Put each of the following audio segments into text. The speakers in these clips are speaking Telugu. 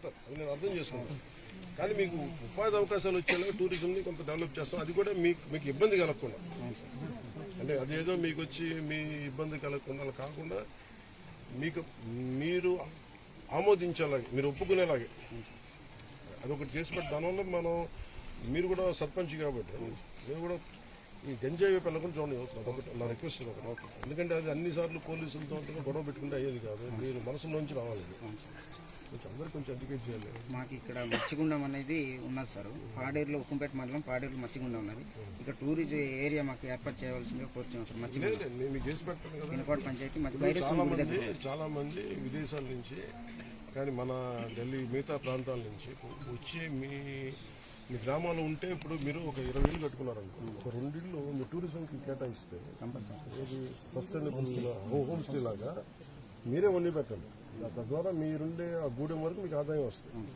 వెళ్తారు అది నేను అర్థం చేసుకుంటాను. కానీ మీకు ఉపాధి అవకాశాలు వచ్చేలాగా టూరిజంని కొంత డెవలప్ చేస్తాం. అది కూడా మీకు మీకు ఇబ్బంది కలగకుండా. అంటే అదేదో మీకు వచ్చి మీ ఇబ్బంది కలగకుండా అలా కాకుండా మీకు మీరు ఆమోదించేలాగే మీరు ఒప్పుకునేలాగే. అదొకటి చేసి పెట్టి దానివల్ల మనం మీరు కూడా సర్పంచ్ కాబట్టి మీరు కూడా ఈ గంజాయి వైపు వెళ్ళకుండా చూడండి. ఒకటి నా రిక్వెస్ట్ ఒకటి. ఎందుకంటే అది అన్ని సార్లు పోలీసులతో గొడవ పెట్టుకుంటే అయ్యేది కాదు. మీరు మనసులోంచి రావాలి. కొంచెం అందరూ కొంచెం ఎడ్యుకేట్ చేయాలి. మాకు ఇక్కడ మచ్చిగుండం అనేది ఉన్నది సార్. పాడేరులో ఉక్కుంపేట మండలం పాడేరులో మచ్చిగుండం ఉన్నది. ఇక్కడ టూరిజం ఏరియా మాకు ఏర్పాటు చేయవలసిందిగా కోరుతున్నాం సార్ పినకోట పంచాయతీ చాలా మంది దగ్గర చాలా మంది విదేశాల నుంచి కానీ మన ఢిల్లీ మిగతా ప్రాంతాల నుంచి వచ్చి మీ మీ గ్రామాలు ఉంటే ఇప్పుడు మీరు ఒక ఇరవై వేలు కట్టుకున్నారనుకో ఒక రెండిళ్ళు మీ టూరిజంకి కేటాయిస్తే సస్టైనబుల్ హోమ్ స్టే లాగా మీరే వండి పెట్టండి. తద్వారా మీరుండే ఆ గూడెం వరకు మీకు ఆదాయం వస్తుంది.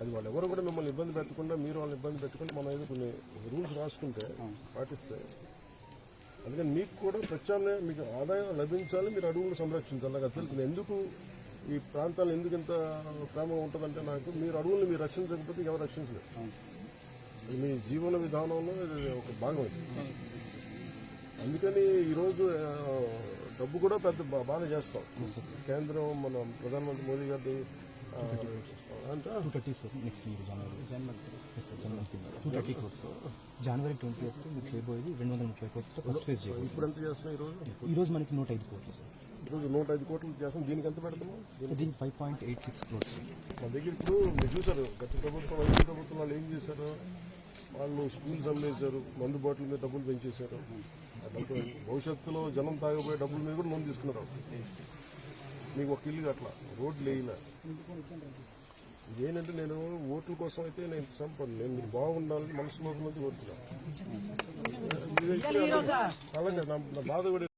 అది వాళ్ళు ఎవరు కూడా మిమ్మల్ని ఇబ్బంది పెట్టకుండా మీరు వాళ్ళని ఇబ్బంది పెట్టుకుని మనం ఏదో కొన్ని రూల్స్ రాసుకుంటే పాటిస్తే అందుకని మీకు కూడా ప్రత్యామ్నాయం మీకు ఆదాయం లభించాలి మీరు అడుగులు సంరక్షించాలి. నాకు అది తెలుసు ఎందుకు ఈ ప్రాంతాలు ఎందుకు ఇంత ప్రేమ ఉంటుందంటే నాకు మీరు అడవుల్ని మీరు రక్షించకపోతే ఎవరు రక్షించలేదు మీ జీవన విధానంలో ఒక భాగం అందుకని ఈరోజు డబ్బు కూడా పెద్ద బా- బాగా చేస్తాం. కేంద్రం మన ప్రధానమంత్రి మోదీ గారి జనవరి ట్వంటీ ఎయిత్ మీకు చేయబోయేది రెండు వందల ముప్పై కోట్లతో ఫస్ట్ ఫేజ్ ఇప్పుడు ఎంత చేస్తున్నాం ఈరోజు ఈ రోజు మనకి నూట ఐదు కోట్లు సార్ ఈరోజు నూట ఐదు కోట్లు చేస్తాం. దీనికి ఎంత five point eight six crores. మన దగ్గర ఇప్పుడు మీరు చూసారు గత ప్రభుత్వం వైద్య ప్రభుత్వం వాళ్ళు ఏం చేశారు? వాళ్ళు స్కూల్స్ అమ్మేశారు మందు బాటిల్ మీద డబ్బులు పెంచేశారు. భవిష్యత్తులో జనం తాగబోయే డబ్బుల మీద కూడా లోన్ తీసుకున్నారు మీకు ఒక ఇల్లు అట్లా రోడ్లు వేయలే ఇదేంటంటే నేను ఓట్ల కోసం అయితే నేను సంపద నేను మీరు బాగుండాలని మనసులో ఉన్నది కోరుతున్నాను. అలాగే నా నా బాధ కూడా